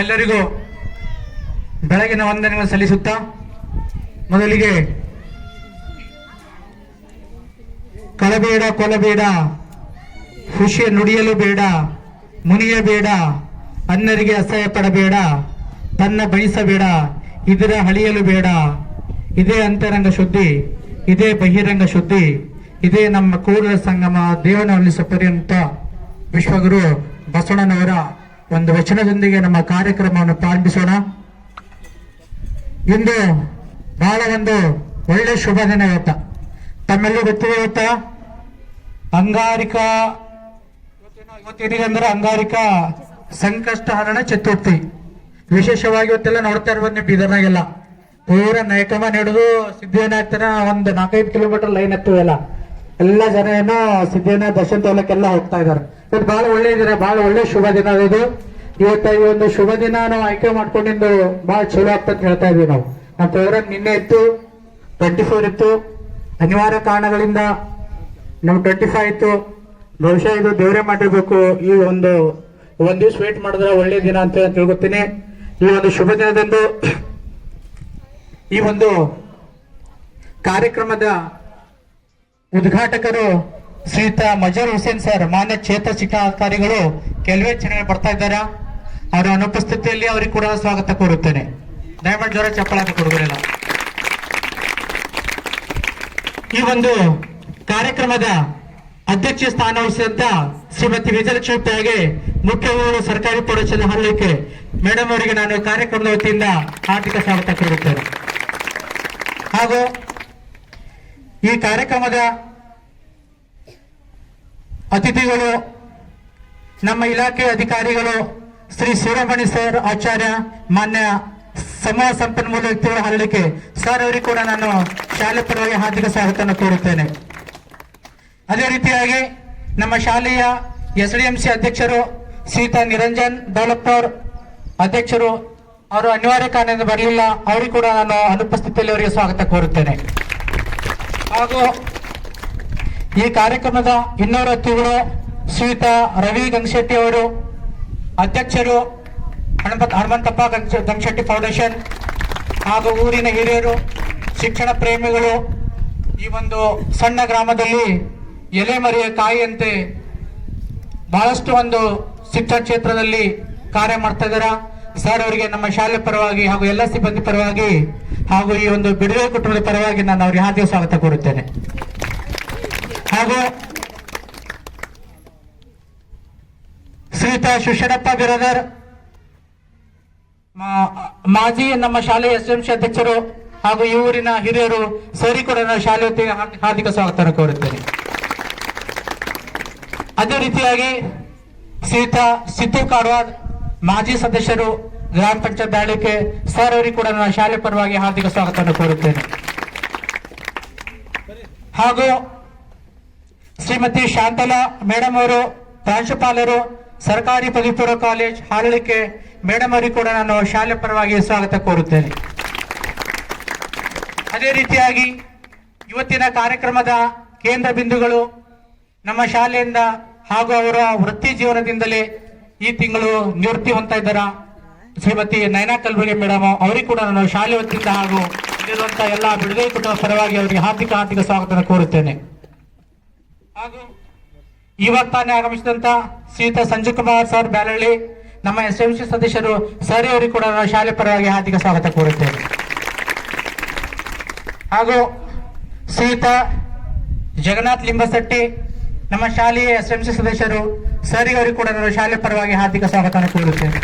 ಎಲ್ಲರಿಗೂ ಬೆಳಗಿನ ವಂದನೆಗಳು ಸಲ್ಲಿಸುತ್ತಾ ಮೊದಲಿಗೆ ಕಳಬೇಡ ಕೊಲಬೇಡ ಖುಷಿಯ ನುಡಿಯಲು ಬೇಡ ಮುನಿಯಬೇಡ ಅನ್ನರಿಗೆ ಅಸಹ್ಯ ಪಡಬೇಡ, ತನ್ನ ಬಯಸಬೇಡ, ಇದರ ಹಳಿಯಲು ಬೇಡ. ಇದೇ ಅಂತರಂಗ ಶುದ್ಧಿ, ಇದೇ ಬಹಿರಂಗ ಶುದ್ಧಿ, ಇದೇ ನಮ್ಮ ಕೂಡಲ ಸಂಗಮ ದೇವನಹಳ್ಳಿ ಪರ್ಯಂತ ವಿಶ್ವಗುರು ಬಸವಣ್ಣನವರ ಒಂದು ವಚನದೊಂದಿಗೆ ನಮ್ಮ ಕಾರ್ಯಕ್ರಮವನ್ನು ಪ್ರಾರಂಭಿಸೋಣ. ಇಂದು ಬಹಳ ಒಂದು ಒಳ್ಳೆ ಶುಭ ದಿನ ಇವತ್ತ. ತಮ್ಮೆಲ್ಲರೂ ಗೊತ್ತಿದೆ ಇವತ್ತ? ಅಂಗಾರಿಕಾ ಅಂದ್ರೆ ಅಂಗಾರಿಕಾ ಸಂಕಷ್ಟ ಹರಣ ಚತುರ್ಥಿ. ವಿಶೇಷವಾಗಿ ಇವತ್ತೆಲ್ಲ ನೋಡ್ತಾ ಇರ್ಬೋದು ನೀವು ಬೀದರ್ನಾಗೆಲ್ಲ. ಪೂರ ನೈಕಮ ನಡೆದು ಸಿದ್ಧಿವಿನಾಯಕನ ಒಂದು ನಾಲ್ಕೈದು ಕಿಲೋಮೀಟರ್ ಲೈನ್ ಹತ್ತುವೆಲ್ಲ ಎಲ್ಲ. ಜನ ಏನೋ ಸಿದ್ಧಿವಿನಾಯಕ ದರ್ಶನ ತೋಲಕ್ಕೆಲ್ಲ ಹೋಗ್ತಾ ಇವತ್ತು ಬಹಳ ಒಳ್ಳೆ ದಿನ, ಬಹಳ ಒಳ್ಳೆ ಶುಭ ದಿನ ಇದು. ಇವತ್ತ ಈ ಒಂದು ಶುಭ ದಿನ ನಾವು ಆಯ್ಕೆ ಮಾಡ್ಕೊಂಡಿದ್ದು ಬಹಳ ಚಲೋ ಆಗ್ತದೆ ಹೇಳ್ತಾ ಇದೀವಿ ನಾವು. ನಮ್ಮ ಪ್ರೋಗ್ರಾಮ್ ನಿನ್ನೆ ಇತ್ತು ಟ್ವೆಂಟಿ ಫೋರ್ ಇತ್ತು. ಅನಿವಾರ್ಯ ಕಾರಣಗಳಿಂದ ನಮ್ಗೆ ಟ್ವೆಂಟಿ ಫೈವ್ ಇತ್ತು. ಬಹುಶಃ ಇದು ದೇವರೇ ಮಾಡಿರ್ಬೇಕು ಈ ಒಂದು, ಒಂದ್ ದಿವ್ಸ ವೇಟ್ ಮಾಡಿದ್ರೆ ಒಳ್ಳೆ ದಿನ ಅಂತ ತಿಳ್ಕೊತೀನಿ. ಈ ಒಂದು ಶುಭ ದಿನದಂದು ಈ ಒಂದು ಕಾರ್ಯಕ್ರಮದ ಉದ್ಘಾಟಕರು ಶ್ರೀಯುತ ಮಜರ್ ಹುಸೇನ್ ಸರ್, ಮಾನ್ಯ ಕ್ಷೇತ್ರ ಶಿಕ್ಷಣಾಧಿಕಾರಿಗಳು ಕೆಲವೇ ಚೆನ್ನಾಗಿ ಬರ್ತಾ ಇದ್ದಾರೆ. ಅವರ ಅನುಪಸ್ಥಿತಿಯಲ್ಲಿ ಅವರಿಗೆ ಕೂಡ ಸ್ವಾಗತ ಕೋರುತ್ತೇನೆ. ಡೈಮಂಡ್ ಜೋರ ಚಪ್ಪಲಾಟ ಕೊಡುವುದಿಲ್ಲ ಈ ಒಂದು ಕಾರ್ಯಕ್ರಮದ ಅಧ್ಯಕ್ಷ ಸ್ಥಾನ ವಹಿಸಿದಂತ ಶ್ರೀಮತಿ ವಿಜಯಲಕ್ಷ್ಮಿ ಪ್ಯಾಗೆ ಮುಖ್ಯ ಸರ್ಕಾರಿ ಪ್ರೌಢಶಾಲೆ ಹಳ್ಳಿಕೆ ಮೇಡಮ್ ಅವರಿಗೆ ನಾನು ಕಾರ್ಯಕ್ರಮದ ವತಿಯಿಂದ ಆರ್ಥಿಕ ಸ್ವಾಗತ ಕೋರುತ್ತೇನೆ. ಹಾಗೂ ಈ ಕಾರ್ಯಕ್ರಮದ ಅತಿಥಿಗಳು ನಮ್ಮ ಇಲಾಖೆ ಅಧಿಕಾರಿಗಳು ಶ್ರೀ ಶಿರೋಮಣಿ ಸರ್ ಆಚಾರ್ಯ ಮಾನ್ಯ ಸಮೂಹ ಸಂಪನ್ಮೂಲ ವ್ಯಕ್ತಿಗಳ ಹರಳಿಕೆ. ಸರ್ ಅವರಿಗೆ ಕೂಡ ನಾನು ಶಾಲೆ ಪರವಾಗಿ ಹಾರ್ದಿಕ ಸ್ವಾಗತವನ್ನು ಕೋರುತ್ತೇನೆ. ಅದೇ ರೀತಿಯಾಗಿ ನಮ್ಮ ಶಾಲೆಯ ಎಸ್ ಡಿ ಎಂ ಸಿ ಅಧ್ಯಕ್ಷರು ಸೀತಾ ನಿರಂಜನ್ ದೌಲಪ್ಪರ್ ಅಧ್ಯಕ್ಷರು ಅವರು ಅನಿವಾರ್ಯ ಕಾರಣದಿಂದ ಬರಲಿಲ್ಲ. ಅವರಿಗೆ ಕೂಡ ನಾನು ಅನುಪಸ್ಥಿತಿಯಲ್ಲಿ ಅವರಿಗೆ ಸ್ವಾಗತ ಕೋರುತ್ತೇನೆ. ಹಾಗೂ ಈ ಕಾರ್ಯಕ್ರಮದ ಇನ್ನೂರ ಅತಿಥಿಗಳು ಶ್ರೀಯುತ ರವಿ ಗಂಗಶೆಟ್ಟಿ ಅವರು ಅಧ್ಯಕ್ಷರು ಹನುಮಂತ ಹನುಮಂತಪ್ಪ ಗಂಗ- ಗಂಗಶೆಟ್ಟಿ ಫೌಂಡೇಶನ್ ಹಾಗೂ ಊರಿನ ಹಿರಿಯರು, ಶಿಕ್ಷಣ ಪ್ರೇಮಿಗಳು ಈ ಒಂದು ಸಣ್ಣ ಗ್ರಾಮದಲ್ಲಿ ಎಲೆ ಮರೆಯ ಕಾಯಿಯಂತೆ ಬಹಳಷ್ಟು ಒಂದು ಶಿಕ್ಷಣ ಕ್ಷೇತ್ರದಲ್ಲಿ ಕಾರ್ಯ ಮಾಡ್ತಾ ಇದ್ದಾರೆ ಸರ್ ಅವರಿಗೆ ನಮ್ಮ ಶಾಲೆ ಪರವಾಗಿ ಹಾಗೂ ಎಲ್ಲ ಸಿಬ್ಬಂದಿ ಪರವಾಗಿ ಹಾಗೂ ಈ ಒಂದು ಬಿಡುಗಡೆ ಕುಟುಂಬದ ಪರವಾಗಿ ನಾನು ಅವರಿಗೆ ಹಾರ್ದಿಕ ಸ್ವಾಗತ ಕೋರುತ್ತೇನೆ. ಹಾಗೂ ಶ್ರೀಯುತ ಶಿಶಣಪ್ಪ ಬಿರದರ್. ಮಾಜಿ ನಮ್ಮ ಶಾಲೆಯ ಎಸ್ ಎಂ ಸಿ ಅಧ್ಯಕ್ಷರು ಹಾಗೂ ಈ ಊರಿನ ಹಿರಿಯರು ಸರಿ ಕೂಡ ಶಾಲೆ ಹಾರ್ದಿಕ- ಸ್ವಾಗತ ಕೋರುತ್ತೇನೆ. ಅದೇ ರೀತಿಯಾಗಿ ಸೀತಾ ಸಿದ್ದು ಕಾಡ್ವಾದ್ ಮಾಜಿ ಸದಸ್ಯರು ಗ್ರಾಮ ಪಂಚಾಯತ್ ದಾಳಿಕೆ ಸರ್ ಅವರಿಗೆ ಕೂಡ ನಾನು ಶಾಲೆ ಪರವಾಗಿ ಹಾರ್ದಿಕ ಸ್ವಾಗತವನ್ನು ಕೋರುತ್ತೇನೆ. ಹಾಗೂ ಶ್ರೀಮತಿ ಶಾಂತಲಾ ಮೇಡಮ್ ಅವರು, ಪ್ರಾಂಶುಪಾಲರು ಸರ್ಕಾರಿ ಪದವಿಪೂರ್ವ ಕಾಲೇಜ್ ಹಾರಳಿಕೆ ಮೇಡಮ್ ಅವರಿಗೆ ಕೂಡ ನಾನು ಶಾಲೆ ಪರವಾಗಿ ಸ್ವಾಗತ ಕೋರುತ್ತೇನೆ. ಅದೇ ರೀತಿಯಾಗಿ ಇವತ್ತಿನ ಕಾರ್ಯಕ್ರಮದ ಕೇಂದ್ರ ಬಿಂದುಗಳು ನಮ್ಮ ಶಾಲೆಯಿಂದ ಹಾಗೂ ಅವರ ವೃತ್ತಿ ಜೀವನದಿಂದಲೇ ಈ ತಿಂಗಳು ನಿವೃತ್ತಿ ಹೊಂತ ಇದ್ದಾರ. ಶ್ರೀಮತಿ ನಯನಾ ಕಲ್ಬುರ್ಗಿ ಮೇಡಮ್ ಅವರಿಗೆ ಕೂಡ ನಾನು ಶಾಲೆ ವತಿಯಿಂದ ಹಾಗೂ ಇಲ್ಲಿರುವಂತಹ ಎಲ್ಲ ಬಿಡುಗಡೆ ಕುಟುಂಬ ಪರವಾಗಿ ಅವರಿಗೆ ಹಾರ್ದಿಕ ಹಾರ್ದಿಕ ಸ್ವಾಗತ ಕೋರುತ್ತೇನೆ. ಹಾಗೂ ಇವಾಗ ತಾನೇ ಆಗಮಿಸಿದಂತ ಸೀತಾ ಸಂಜಯ್ ಕುಮಾರ್ ಸರ್ ಬ್ಯಾಲಳ್ಳಿ ನಮ್ಮ ಎಸ್ ಎಂ ಸಿ ಸದಸ್ಯರು ಸರಿ ಅವರಿಗೆ ಕೂಡ ಶಾಲೆ ಪರವಾಗಿ ಹಾರ್ದಿಕ ಸ್ವಾಗತ ಕೋರುತ್ತೇನೆ. ಹಾಗೂ ಸೀತಾ ಜಗನ್ನಾಥ್ ಲಿಂಬಸಟ್ಟಿ, ನಮ್ಮ ಶಾಲೆಯ ಎಸ್ ಎಂ ಸಿ ಸದಸ್ಯರು ಸರಿ ಅವರಿಗೆ ಕೂಡ ಶಾಲೆ ಪರವಾಗಿ ಹಾರ್ದಿಕ ಸ್ವಾಗತ ಕೋರುತ್ತೇನೆ.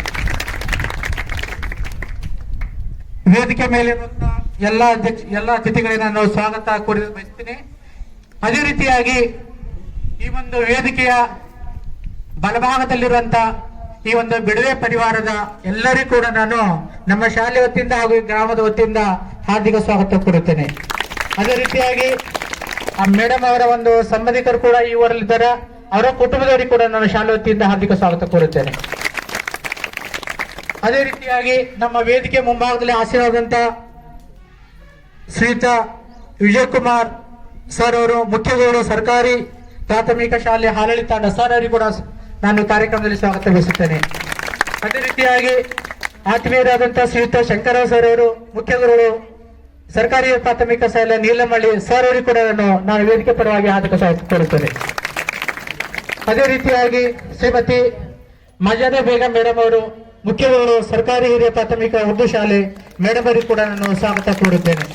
ವೇದಿಕೆ ಮೇಲೆ ಎಲ್ಲ ಅಧ್ಯಕ್ಷ, ಎಲ್ಲ ಅತಿಥಿಗಳಿಗೆ ನಾನು ಸ್ವಾಗತ ಕೋರಿ ಬಯಸ್ತೀನಿ. ಅದೇ ರೀತಿಯಾಗಿ ಈ ಒಂದು ವೇದಿಕೆಯ ಬಲಭಾಗದಲ್ಲಿರುವಂತ ಈ ಒಂದು ಬಿಡುವೆ ಪರಿವಾರದ ಎಲ್ಲರಿಗೂ ಕೂಡ ನಾನು ನಮ್ಮ ಶಾಲೆ ವತಿಯಿಂದ ಹಾಗೂ ಗ್ರಾಮದ ವತಿಯಿಂದ ಹಾರ್ದಿಕ ಸ್ವಾಗತ ಕೊಡುತ್ತೇನೆ. ಅದೇ ರೀತಿಯಾಗಿ, ಆ ಮೇಡಮ್ ಅವರ ಒಂದು ಸಂಬಂಧಿಕರು ಕೂಡ ಈ ಊರಲ್ಲಿದ್ದಾರೆ. ಅವರ ಕುಟುಂಬದವರಿಗೆ ಕೂಡ ನಾನು ಶಾಲೆ ವತಿಯಿಂದ ಹಾರ್ದಿಕ ಸ್ವಾಗತ ಕೋರುತ್ತೇನೆ. ಅದೇ ರೀತಿಯಾಗಿ ನಮ್ಮ ವೇದಿಕೆ ಮುಂಭಾಗದಲ್ಲಿ ಹಾಸನಾದಂತ ಶ್ರೀತಾ ವಿಜಯ್ ಕುಮಾರ್ ಸರ್ ಅವರು ಮುಖ್ಯಗಳು ಸರ್ಕಾರಿ ಪ್ರಾಥಮಿಕ ಶಾಲೆ ಸರ್ ಅವರಿಗೆ ಕೂಡ ನಾನು ಕಾರ್ಯಕ್ರಮದಲ್ಲಿ ಸ್ವಾಗತ ಬಯಸುತ್ತೇನೆ ಅದೇ ರೀತಿಯಾಗಿ ಆತ್ಮೀಯರಾದಂತಹ ಶ್ರೀಯುತ ಶಂಕರ ಸರ್ ಅವರು ಮುಖ್ಯ ಗುರುಗಳು ಸರ್ಕಾರಿ ಪ್ರಾಥಮಿಕ ಶಾಲೆ ನೀಲಮಳ್ಳಿ ಸರ್ ಅವರಿಗೆ ಕೂಡ ನಾನು ನಾನು ವೇದಿಕೆ ಪರವಾಗಿ ಆದಕ ಕೋರುತ್ತೇನೆ ಅದೇ ರೀತಿಯಾಗಿ ಶ್ರೀಮತಿ ಮಜಾದ ಬೇಗ ಮೇಡಮ್ ಅವರು ಮುಖ್ಯ ಗುರುಗಳು ಸರ್ಕಾರಿ ಹಿರಿಯ ಪ್ರಾಥಮಿಕ ಉರ್ದು ಶಾಲೆ ಮೇಡಮ್ ಕೂಡ ನಾನು ಸ್ವಾಗತ ಕೋರುತ್ತೇನೆ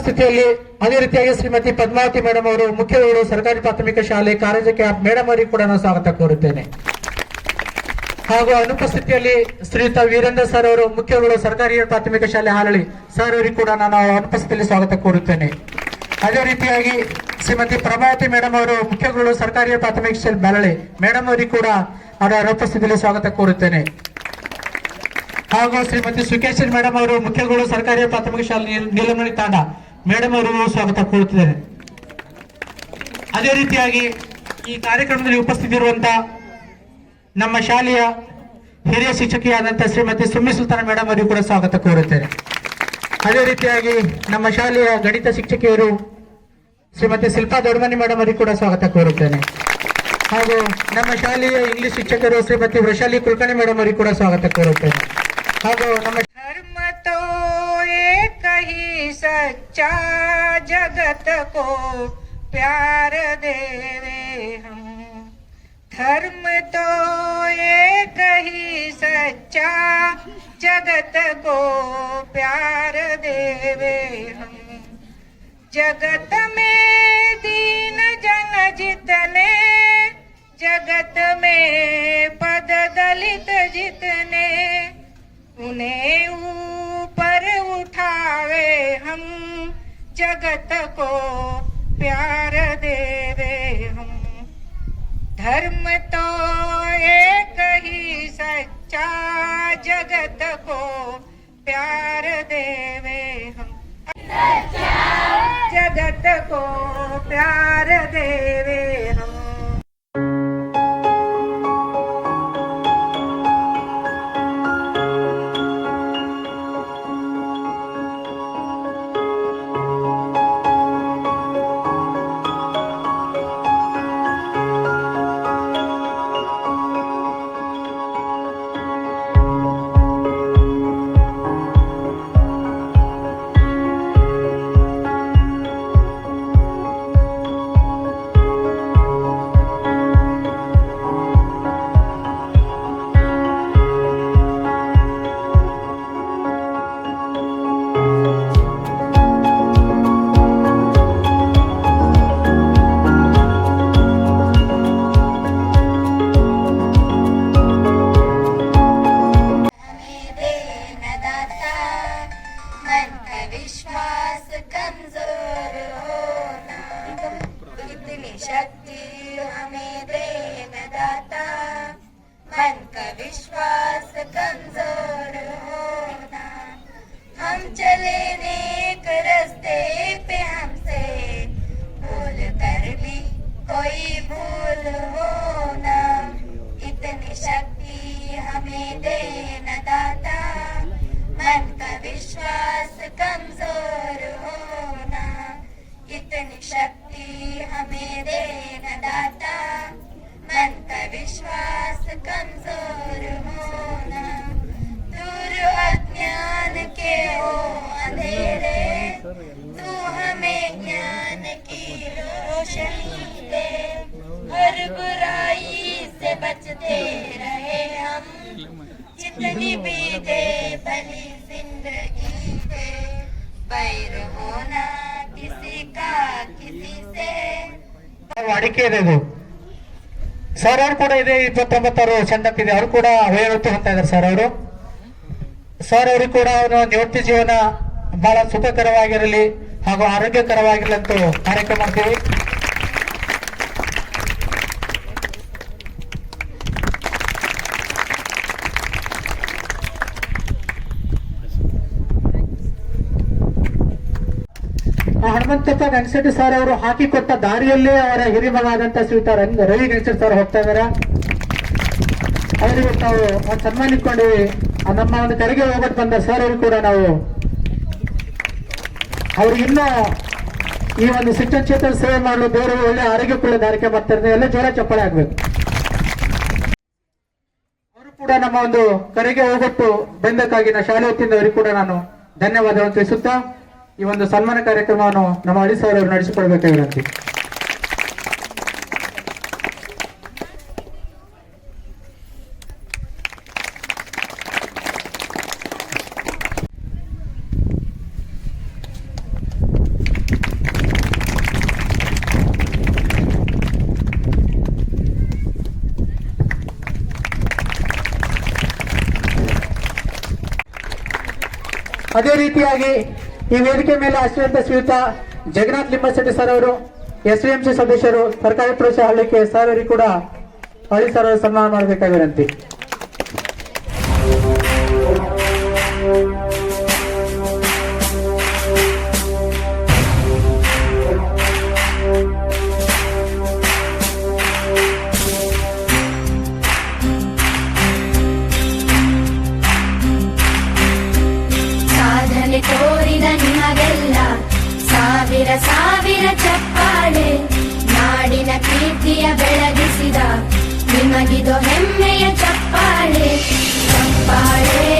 ಅನುಪಸ್ಥಿತಿಯಲ್ಲಿ ಅದೇ ರೀತಿಯಾಗಿ ಶ್ರೀಮತಿ ಪದ್ಮಾವತಿ ಮೇಡಮ್ ಅವರು ಮುಖ್ಯ ಗುರುಗಳು ಸರ್ಕಾರಿ ಪ್ರಾಥಮಿಕ ಶಾಲೆ ಕಾರಂಜಕ್ಕೆ ಮೇಡಮ್ ಅವರಿಗೆ ಕೂಡ ನಾನು ಸ್ವಾಗತ ಕೋರುತ್ತೇನೆ. ಹಾಗೂ ಅನುಪಸ್ಥಿತಿಯಲ್ಲಿ ಶ್ರೀಯುತ ವೀರೇಂದ್ರ ಸರ್ ಅವರು ಮುಖ್ಯ ಗುರುಗಳು ಸರ್ಕಾರಿ ಪ್ರಾಥಮಿಕ ಶಾಲೆ ಹಾಲಳಿ ಸರ್ ಅವರಿಗೆ ಕೂಡ ನಾನು ಅನುಪಸ್ಥಿತಿಯಲ್ಲಿ ಸ್ವಾಗತ ಕೋರುತ್ತೇನೆ. ಅದೇ ರೀತಿಯಾಗಿ ಶ್ರೀಮತಿ ಪ್ರಭಾವತಿ ಮೇಡಮ್ ಅವರು ಮುಖ್ಯ ಗುರು ಸರ್ಕಾರಿ ಪ್ರಾಥಮಿಕ ಶಾಲೆ ಬೆಳಳಿ ಮೇಡಮ್ ಅವರಿಗೆ ಕೂಡ ಅವರ ಅನುಪಸ್ಥಿತಿಯಲ್ಲಿ ಸ್ವಾಗತ ಕೋರುತ್ತೇನೆ. ಹಾಗೂ ಶ್ರೀಮತಿ ಸುಕೇಶನ್ ಮೇಡಮ್ ಅವರು ಮುಖ್ಯ ಗುರು ಸರ್ಕಾರಿ ಪ್ರಾಥಮಿಕ ಶಾಲೆ ನೀಲ್- ನೀಲಮಣಿ ತಾಂಡ ಮೇಡಮ್ ಅವರು ಸ್ವಾಗತ ಕೋರುತ್ತಿದ್ದೇನೆ. ಅದೇ ರೀತಿಯಾಗಿ ಈ ಕಾರ್ಯಕ್ರಮದಲ್ಲಿ ಉಪಸ್ಥಿತಿರುವಂತ ನಮ್ಮ ಶಾಲೆಯ ಹಿರಿಯ ಶಿಕ್ಷಕಿಯಾದಂತಹ ಶ್ರೀಮತಿ ಸುಮ್ಮಿ ಸುಲ್ತಾನ ಮೇಡಮ್ ಅವರಿಗೂ ಕೂಡ ಸ್ವಾಗತ ಕೋರುತ್ತೇನೆ. ಅದೇ ರೀತಿಯಾಗಿ ನಮ್ಮ ಶಾಲೆಯ ಗಣಿತ ಶಿಕ್ಷಕಿಯರು ಶ್ರೀಮತಿ ಶಿಲ್ಪಾ ದೊಡ್ಮನಿ ಮೇಡಮ್ ಅವರಿಗೆ ಕೂಡ ಸ್ವಾಗತ ಕೋರುತ್ತೇನೆ. ಹಾಗೂ ನಮ್ಮ ಶಾಲೆಯ ಇಂಗ್ಲಿಷ್ ಶಿಕ್ಷಕರು ಶ್ರೀಮತಿ ವೃಷಾಲಿ ಕುಲಕರ್ಣಿ ಮೇಡಮ್ ಅವರಿಗೂ ಕೂಡ ಸ್ವಾಗತ ಕೋರುತ್ತೇನೆ. ಹಾಗೂ ನಮ್ಮ एक ही सच्चा जगत को प्यार देवे हम। धर्म तो एक ही सच्चा जगत को प्यार देवे हम। जगत में दीन जन जितने, जगत में पद दलित जितने उन्हें ऊपर उठावे हम, जगत को प्यार देवे हम। धर्म तो एक ही सच्चा जगत को प्यार देवे हम। जगत को प्यार देवे ಅಡಿಕೆ ಇದೆ ಇದು. ಸರ್ ಅವ್ರು ಕೂಡ ಇದೆ ಇಪ್ಪತ್ತೊಂಬತ್ತಾರು ಸೆಂಡಪ್ ಇದೆ ಅವ್ರು ಕೂಡ ವಯೋವೃತ್ತಿ ಹೋಗ್ತಾ ಇದ್ದಾರೆ ಸರ್ ಅವರು. ಸರ್ ಅವರು ಕೂಡ ಅವರ ನಿವೃತ್ತಿ ಜೀವನ ಬಹಳ ಸುಖಕರವಾಗಿರಲಿ ಹಾಗೂ ಆರೋಗ್ಯಕರವಾಗಿರಲಿ ಅಂತ ಕಾರ್ಯಕ್ರಮ ಮಾಡ್ತೀವಿ. ಅಂತಪ್ಪ ವೆಂಕಟೇಶ ಸರ್ ಅವರು ಹಾಕಿಕೊಟ್ಟ ದಾರಿಯಲ್ಲೇ ಅವರ ಹಿರಿಮಗ ಆದಂತ ರವಿ ವೆಂಕಟೇಶ ಸರ್ ಹೋಗ್ತಾ ಇದಾರೆ ಅವರಿಗೆ ನಾವು ಸನ್ಮಾನಿಕೊಂಡಿವಿ ನಮ್ಮ ಒಂದು ಕರೆಗೆ ಹೋಗ್ಬಿಟ್ಟು ಬಂದ ಸರ್ ಅವರು ಕೂಡ ನಾವು ಅವ್ರಿಗಿನ್ನ ಈ ಒಂದು ಶಿಕ್ಷಣ ಕ್ಷೇತ್ರ ಸೇವೆ ಮಾಡಲು ಬೇರೆ ಒಳ್ಳೆ ಆರೋಗ್ಯ ಕೂಡ ದಾರಿಕೆ ಮಾಡ್ತಾ ಇದ್ದಾರೆ ಎಲ್ಲ ಜೋರ ಚಪ್ಪಾಳೆ ಆಗ್ಬೇಕು. ಅವರು ಕೂಡ ನಮ್ಮ ಒಂದು ಕರೆಗೆ ಹೋಗ್ಬಿಟ್ಟು ಬೆಂದಕ್ಕಾಗಿ ನಾ ಶಾಲೆ ಹೊತ್ತಿಂದ ಅವರಿಗೆ ಕೂಡ ನಾನು ಧನ್ಯವಾದವನ್ನು ತಿಳಿಸುತ್ತಾ ಈ ಒಂದು ಸನ್ಮಾನ ಕಾರ್ಯಕ್ರಮವನ್ನು ನಮ್ಮ ಅಳಿಸವರು ನಡೆಸಿಕೊಳ್ಬೇಕಾಗಿರಂತೆ ಅದೇ ರೀತಿಯಾಗಿ ಈ ವೇದಿಕೆ ಮೇಲೆ ಅಶ್ವಂತ ಶ್ರೀಯುತ ಜಗನ್ನಾಥ್ ಲಿಂಬಶೆಟ್ಟಿ ಸರ್ ಅವರು ಎಸ್ ವಿ ಎಂ ಸಿ ಸದಸ್ಯರು, ಸರ್ಕಾರಿ ಪ್ರವೇಶ ಹಳ್ಳಿಕೆ ಸರ್ ಅವರಿಗೆ ಕೂಡ ಹಳ್ಳಿ ಸರ್ ಅವರು ಸನ್ಮಾನ ಮಾಡಬೇಕಾಗಿರಂತೆ ಚಪ್ಪಾಳೆ ನಾಡಿನ ಕೀರ್ತಿಯ ಬೆಳಗಿಸಿದ ನಿಮಗಿದು ಹೆಮ್ಮೆಯ ಚಪ್ಪಾಳೆ ಚಪ್ಪಾಳೆ.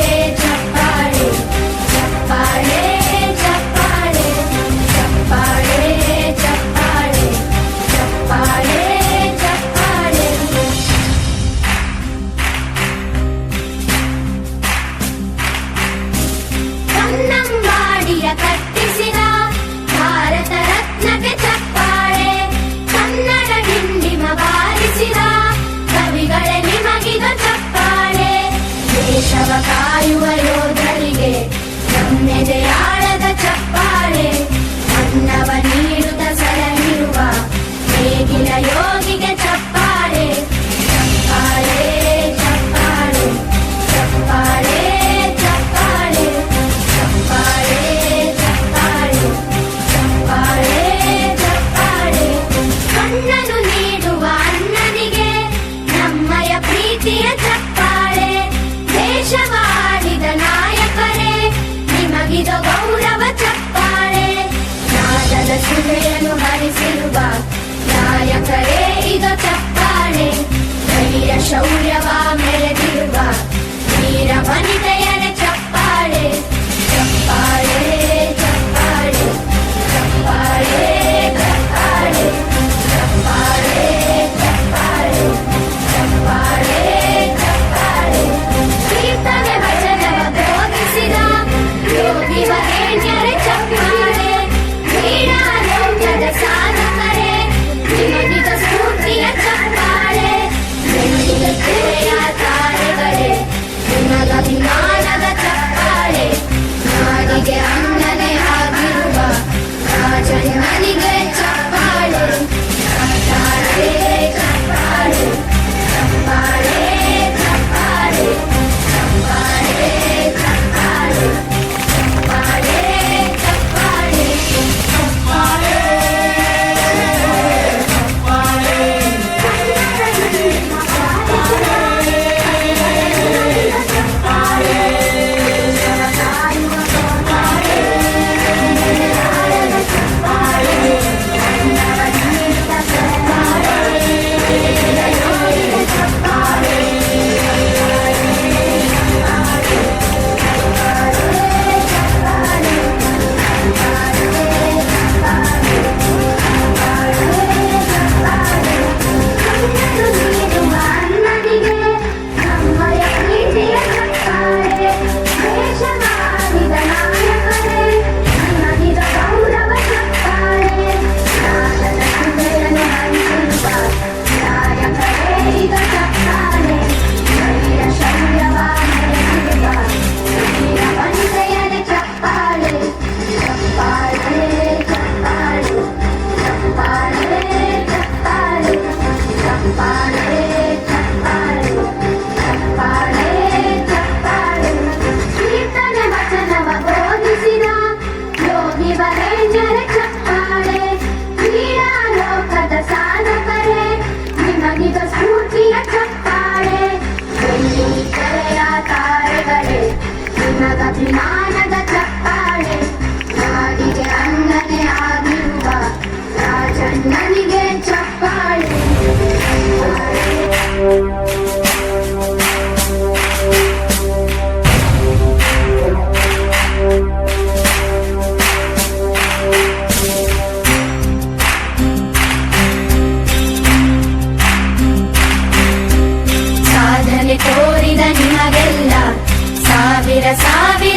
小乌鸦 ಜ್ಞಾನದ ಚಪ್ಪಾಳೆ ನಾಡಿಗೆ ಅಂಗನೆ ಆಗಿರುವ ಚಪ್ಪಾಳೆ. ಸಾಧನೆ ತೋರಿದ ನಿಮಗೆಲ್ಲ ಸಾವಿರ ಸಾವಿರ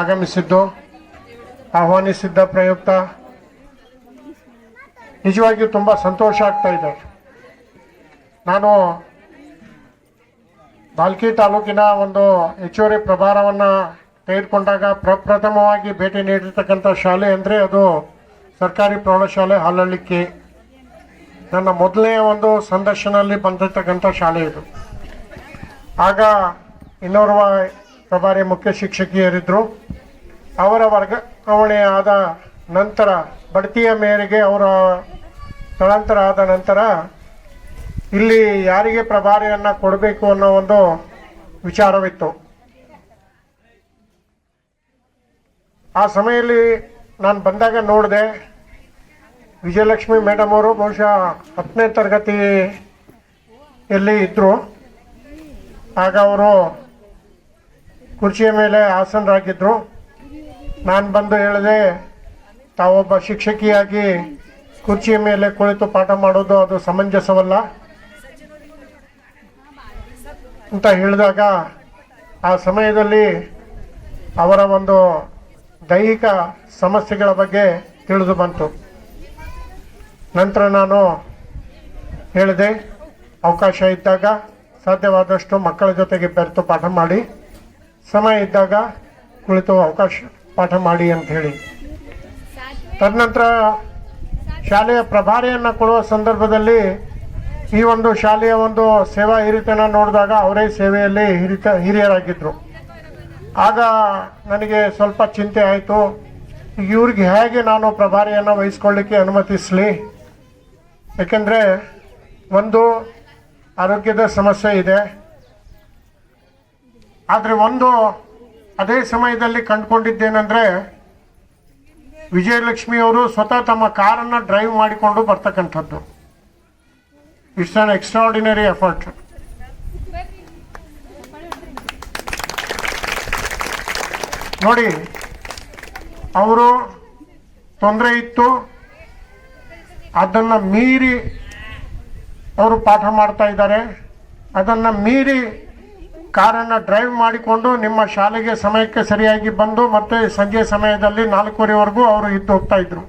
ಆಗಮಿಸಿದ್ದು, ಆಹ್ವಾನಿಸಿದ್ದ ಪ್ರಯುಕ್ತ. ನಿಜವಾಗಿಯೂ ತುಂಬ ಸಂತೋಷ ಆಗ್ತಾ ಇದೆ. ನಾನು ಬಾಲ್ಕಿ ತಾಲೂಕಿನ ಒಂದು ಹೆಚ್ಚುವರಿ ಪ್ರಭಾರವನ್ನು ತೆಗೆದುಕೊಂಡಾಗ ಪ್ರಪ್ರಥಮವಾಗಿ ಭೇಟಿ ನೀಡಿರ್ತಕ್ಕಂಥ ಶಾಲೆ ಅಂದರೆ ಅದು ಸರ್ಕಾರಿ ಪ್ರೌಢಶಾಲೆ ಹಾಲಳ್ಳಿಕ್ಕೆ ನನ್ನ ಮೊದಲನೇ ಒಂದು ಸಂದರ್ಶನದಲ್ಲಿ ಬಂದಿರತಕ್ಕಂಥ ಶಾಲೆ ಇದು. ಆಗ ಇನ್ನೋರ್ವ ಪ್ರಭಾರಿ ಮುಖ್ಯ ಶಿಕ್ಷಕಿಯರಿದ್ದರು ಅವರ ವರ್ಗಾವಣೆ ಆದ ನಂತರ, ಬಡ್ತಿಯ ಮೇರೆಗೆ ಅವರ ಸ್ಥಳಾಂತರ ಆದ ನಂತರ, ಇಲ್ಲಿ ಯಾರಿಗೆ ಪ್ರಭಾರಿಯನ್ನು ಕೊಡಬೇಕು ಅನ್ನೋ ಒಂದು ವಿಚಾರವಿತ್ತು. ಆ ಸಮಯದಲ್ಲಿ ನಾನು ಬಂದಾಗ ನೋಡಿದೆ, ವಿಜಯಲಕ್ಷ್ಮಿ ಮೇಡಮ್ ಅವರು ಬಹುಶಃ ಹತ್ತನೇ ತರಗತಿಯಲ್ಲಿ ಇದ್ದರು ಆಗ ಅವರು ಕುರ್ಚಿಯ ಮೇಲೆ ಆಸನರಾಗಿದ್ದರು ನಾನು ಬಂದು ಹೇಳಿದೆ, ತಾವೊಬ್ಬ ಶಿಕ್ಷಕಿಯಾಗಿ ಕುರ್ಚಿಯ ಮೇಲೆ ಕುಳಿತು ಪಾಠ ಮಾಡೋದು ಅದು ಸಮಂಜಸವಲ್ಲ. ಅಂತ ಹೇಳಿದಾಗ ಆ ಸಮಯದಲ್ಲಿ ಅವರ ಒಂದು ದೈಹಿಕ ಸಮಸ್ಯೆಗಳ ಬಗ್ಗೆ ತಿಳಿದು ಬಂತು. ನಂತರ ನಾನು ಹೇಳಿದೆ, ಅವಕಾಶ ಇದ್ದಾಗ ಸಾಧ್ಯವಾದಷ್ಟು ಮಕ್ಕಳ ಜೊತೆಗೆ ಬೆರೆತು ಪಾಠ ಮಾಡಿ. ಸಮಯ ಇದ್ದಾಗ ಕುಳಿತು ಅವಕಾಶ ಪಾಠ ಮಾಡಿ ಅಂತ ಹೇಳಿ. ತದನಂತರ ಶಾಲೆಯ ಪ್ರಭಾರಿಯನ್ನು ಕೊಡುವ ಸಂದರ್ಭದಲ್ಲಿ ಈ ಒಂದು ಶಾಲೆಯ ಒಂದು ಸೇವಾ ಹಿರಿತನ ನೋಡಿದಾಗ ಅವರೇ ಸೇವೆಯಲ್ಲಿ ಹಿರಿತ ಹಿರಿಯರಾಗಿದ್ದರು ಆಗ ನನಗೆ ಸ್ವಲ್ಪ ಚಿಂತೆ ಆಯಿತು. ಇವ್ರಿಗೆ ಹೇಗೆ ನಾನು ಪ್ರಭಾರಿಯನ್ನು ವಹಿಸ್ಕೊಳ್ಳಿಕ್ಕೆ ಅನುಮತಿಸಲಿ? ಏಕೆಂದರೆ ಒಂದು ಆರೋಗ್ಯದ ಸಮಸ್ಯೆ ಇದೆ. ಆದರೆ ಒಂದು ಅದೇ ಸಮಯದಲ್ಲಿ ಕಂಡುಕೊಂಡಿದ್ದೇನೆಂದರೆ ವಿಜಯಲಕ್ಷ್ಮಿ ಅವರು ಸ್ವತಃ ತಮ್ಮ ಕಾರನ್ನು ಡ್ರೈವ್ ಮಾಡಿಕೊಂಡು ಬರ್ತಕ್ಕಂಥದ್ದು. ಇಟ್ಸ್ ಆನ್ ಎಕ್ಸ್ಟ್ರಾರ್ಡಿನರಿ ಎಫರ್ಟ್ ನೋಡಿ, ಅವರು ತೊಂದರೆ ಇತ್ತು. ಅದನ್ನು ಮೀರಿ ಅವರು ಪಾಠ ಮಾಡ್ತಾ ಇದ್ದಾರೆ. ಅದನ್ನು ಮೀರಿ ಕಾರನ್ನು ಡ್ರೈವ್ ಮಾಡಿಕೊಂಡು ನಿಮ್ಮ ಶಾಲೆಗೆ ಸಮಯಕ್ಕೆ ಸರಿಯಾಗಿ ಬಂದು ಮತ್ತೆ ಸಂಜೆ ಸಮಯದಲ್ಲಿ ನಾಲ್ಕೂವರೆವರೆಗೂ ಅವರು ಇದ್ದು ಹೋಗ್ತಾ ಇದ್ರು.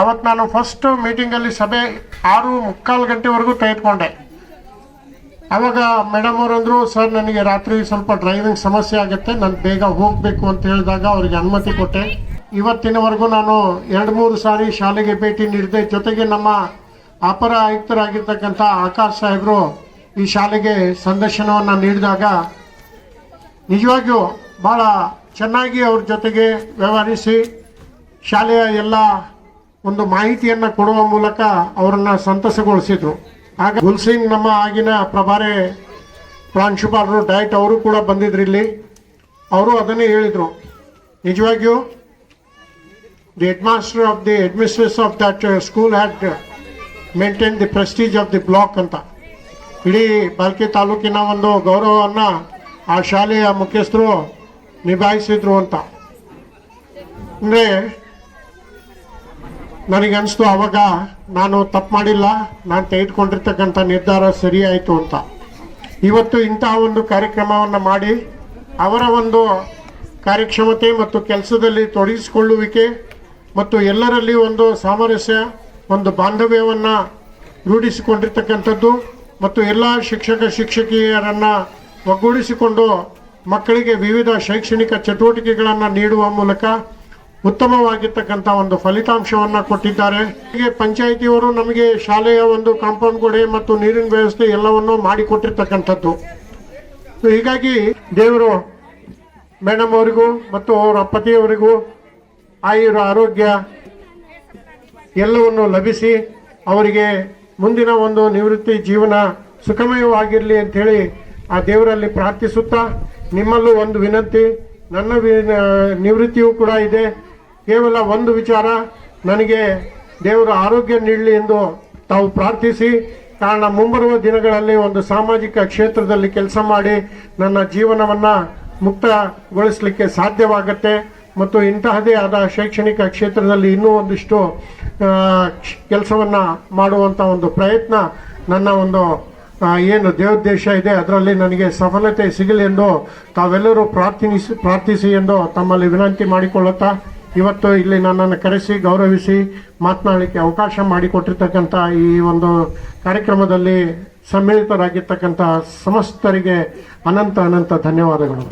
ಅವತ್ತು ನಾನು ಫಸ್ಟ್ ಮೀಟಿಂಗಲ್ಲಿ ಸಭೆ ಆರು ಮುಕ್ಕಾಲು ಗಂಟೆವರೆಗೂ ತೆಗೆದುಕೊಂಡೆ. ಅವಾಗ ಮೇಡಮ್ ಅವರಂದರು ಸರ್ ನನಗೆ ರಾತ್ರಿ ಸ್ವಲ್ಪ ಡ್ರೈವಿಂಗ್ ಸಮಸ್ಯೆ ಆಗುತ್ತೆ, ನಾನು ಬೇಗ ಹೋಗಬೇಕು ಅಂತ ಹೇಳಿದಾಗ ಅವರಿಗೆ ಅನುಮತಿ ಕೊಟ್ಟೆ. ಇವತ್ತಿನವರೆಗೂ ನಾನು ಎರಡು ಮೂರು ಸಾರಿ ಶಾಲೆಗೆ ಭೇಟಿ ನೀಡಿದೆ, ಜೊತೆಗೆ ನಮ್ಮ ಅಪರ ಆಯುಕ್ತರಾಗಿರ್ತಕ್ಕಂಥ ಆಕಾಶ್ ಸಾಹೇಬರು ಈ ಶಾಲೆಗೆ ಸಂದರ್ಶನವನ್ನು ನೀಡಿದಾಗ ನಿಜವಾಗಿಯೂ ಭಾಳ ಚೆನ್ನಾಗಿ ಅವ್ರ ಜೊತೆಗೆ ವ್ಯವಹರಿಸಿ ಶಾಲೆಯ ಎಲ್ಲ ಒಂದು ಮಾಹಿತಿಯನ್ನು ಕೊಡುವ ಮೂಲಕ ಅವರನ್ನು ಸಂತಸಗೊಳಿಸಿದರು. ಆಗ ಗುಲ್ಸಿಂಗ್ ನಮ್ಮ ಆಗಿನ ಪ್ರಭಾರಿ ಪ್ರಾಂಶುಪಾಲರು ಡೈಟ್ ಅವರು ಕೂಡ ಬಂದಿದ್ರು ಇಲ್ಲಿ. ಅವರು ಅದನ್ನೇ ಹೇಳಿದರು. ನಿಜವಾಗಿಯೂ the head master of the administration of that school had maintain the prestige of the block ಅಂತ. ಇಡೀ ಬಾಲ್ಕಿ ತಾಲೂಕಿನ ಒಂದು ಗೌರವವನ್ನು ಆ ಶಾಲೆಯ ಮುಖ್ಯಸ್ಥರು ನಿಭಾಯಿಸಿದ್ರು ಅಂತ. ಅಂದರೆ ನನಗನ್ನಿಸ್ತು ಅವಾಗ ನಾನು ತಪ್ಪು ಮಾಡಿಲ್ಲ, ನಾನು ತೆಗೆದುಕೊಂಡಿರ್ತಕ್ಕಂಥ ನಿರ್ಧಾರ ಸರಿಯಾಯಿತು ಅಂತ. ಇವತ್ತು ಇಂತಹ ಒಂದು ಕಾರ್ಯಕ್ರಮವನ್ನು ಮಾಡಿ ಅವರ ಒಂದು ಕಾರ್ಯಕ್ಷಮತೆ ಮತ್ತು ಕೆಲಸದಲ್ಲಿ ತೊಡಗಿಸಿಕೊಳ್ಳುವಿಕೆ ಮತ್ತು ಎಲ್ಲರಲ್ಲಿ ಒಂದು ಸಾಮರಸ್ಯ, ಒಂದು ಬಾಂಧವ್ಯವನ್ನು ರೂಢಿಸಿಕೊಂಡಿರ್ತಕ್ಕಂಥದ್ದು. ಮತ್ತು ಎಲ್ಲ ಶಿಕ್ಷಕ ಶಿಕ್ಷಕಿಯರನ್ನು ಒಗ್ಗೂಡಿಸಿಕೊಂಡು ಮಕ್ಕಳಿಗೆ ವಿವಿಧ ಶೈಕ್ಷಣಿಕ ಚಟುವಟಿಕೆಗಳನ್ನು ನೀಡುವ ಮೂಲಕ ಉತ್ತಮವಾಗಿರ್ತಕ್ಕಂಥ ಒಂದು ಫಲಿತಾಂಶವನ್ನು ಕೊಟ್ಟಿದ್ದಾರೆ. ಹೀಗೆ ಪಂಚಾಯಿತಿಯವರು ನಮಗೆ ಶಾಲೆಯ ಒಂದು ಕಾಂಪೌಂಡ್ ಗೋಡೆ ಮತ್ತು ನೀರಿನ ವ್ಯವಸ್ಥೆ ಎಲ್ಲವನ್ನು ಮಾಡಿಕೊಟ್ಟಿರ್ತಕ್ಕಂಥದ್ದು. ಹೀಗಾಗಿ ದೇವರು ಮೇಡಮ್ ಅವರಿಗೂ ಮತ್ತು ಅವರ ಪತಿಯವರಿಗೂ ಆಯುರ ಆರೋಗ್ಯ ಎಲ್ಲವನ್ನು ಲಭಿಸಿ ಅವರಿಗೆ ಮುಂದಿನ ಒಂದು ನಿವೃತ್ತಿ ಜೀವನ ಸುಖಮಯವಾಗಿರಲಿ ಅಂಥೇಳಿ ಆ ದೇವರಲ್ಲಿ ಪ್ರಾರ್ಥಿಸುತ್ತಾ ನಿಮ್ಮಲ್ಲೂ ಒಂದು ವಿನಂತಿ, ನನ್ನ ನಿವೃತ್ತಿಯೂ ಕೂಡ ಇದೆ. ಕೇವಲ ಒಂದು ವಿಚಾರ, ನನಗೆ ದೇವರ ಆರೋಗ್ಯ ನೀಡಲಿ ಎಂದು ತಾವು ಪ್ರಾರ್ಥಿಸಿ, ಕಾರಣ ಮುಂಬರುವ ದಿನಗಳಲ್ಲಿ ಒಂದು ಸಾಮಾಜಿಕ ಕ್ಷೇತ್ರದಲ್ಲಿ ಕೆಲಸ ಮಾಡಿ ನನ್ನ ಜೀವನವನ್ನು ಮುಕ್ತಗೊಳಿಸಲಿಕ್ಕೆ ಸಾಧ್ಯವಾಗತ್ತೆ. ಮತ್ತು ಇಂತಹದೇ ಆದ ಶೈಕ್ಷಣಿಕ ಕ್ಷೇತ್ರದಲ್ಲಿ ಇನ್ನೂ ಒಂದಿಷ್ಟು ಕೆಲಸವನ್ನು ಮಾಡುವಂಥ ಒಂದು ಪ್ರಯತ್ನ ನನ್ನ ಒಂದು ಏನು ದೇವೋದ್ದೇಶ ಇದೆ, ಅದರಲ್ಲಿ ನನಗೆ ಸಫಲತೆ ಸಿಗಲಿ ಎಂದು ತಾವೆಲ್ಲರೂ ಪ್ರಾರ್ಥಿಸಿ ಪ್ರಾರ್ಥಿಸಿ ಎಂದು ತಮ್ಮಲ್ಲಿ ವಿನಂತಿ ಮಾಡಿಕೊಳ್ಳುತ್ತಾ, ಇವತ್ತು ಇಲ್ಲಿ ನನ್ನನ್ನು ಕರೆಸಿ, ಗೌರವಿಸಿ, ಮಾತನಾಡಲಿಕ್ಕೆ ಅವಕಾಶ ಮಾಡಿಕೊಟ್ಟಿರ್ತಕ್ಕಂಥ ಈ ಒಂದು ಕಾರ್ಯಕ್ರಮದಲ್ಲಿ ಸಮ್ಮಿಳಿತರಾಗಿರ್ತಕ್ಕಂಥ ಸಮಸ್ತರಿಗೆ ಅನಂತ ಅನಂತ ಧನ್ಯವಾದಗಳು.